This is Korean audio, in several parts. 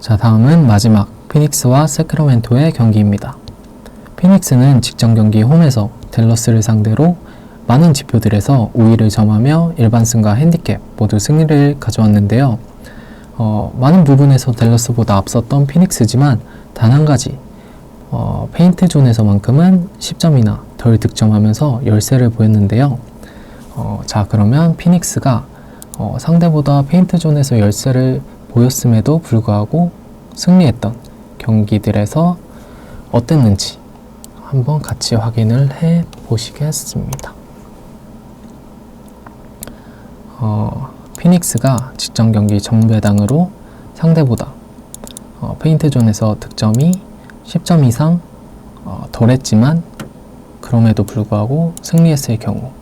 자, 다음은 마지막 피닉스와 세크라멘토의 경기입니다. 피닉스는 직전 경기 홈에서 댈러스를 상대로 많은 지표들에서 우위를 점하며 일반승과 핸디캡 모두 승리를 가져왔는데요. 어, 많은 부분에서 댈러스보다 앞섰던 피닉스지만 단 한 가지 어, 페인트 존에서만큼은 10점이나 덜 득점하면서 열세를 보였는데요. 어, 자 그러면 피닉스가 어, 상대보다 페인트 존에서 열세를 보였음에도 불구하고 승리했던 경기들에서 어땠는지 한번 같이 확인을 해 보시겠습니다. 어, 피닉스가 직전 경기 정배당으로 상대보다 어, 페인트 존에서 득점이 10점 이상 어, 덜했지만 그럼에도 불구하고 승리했을 경우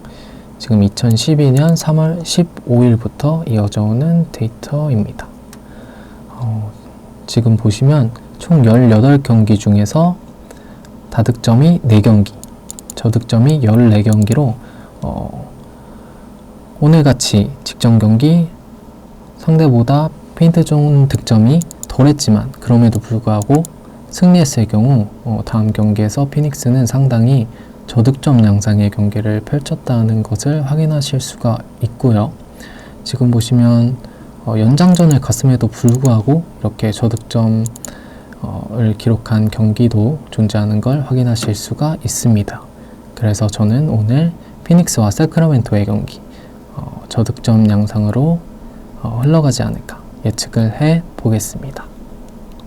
지금 2012년 3월 15일부터 이어져 오는 데이터입니다. 어, 지금 보시면 총 18경기 중에서 다득점이 4경기, 저득점이 14경기로 어, 오늘같이 직전 경기 상대보다 페인트 존 득점이 덜했지만 그럼에도 불구하고 승리했을 경우 어, 다음 경기에서 피닉스는 상당히 저득점 양상의 경기를 펼쳤다는 것을 확인하실 수가 있고요. 지금 보시면 어, 연장전을 갔음에도 불구하고 이렇게 저득점을 기록한 경기도 존재하는 걸 확인하실 수가 있습니다. 그래서 저는 오늘 피닉스와 세크라멘토의 경기 어, 저득점 양상으로 어, 흘러가지 않을까 예측을 해 보겠습니다.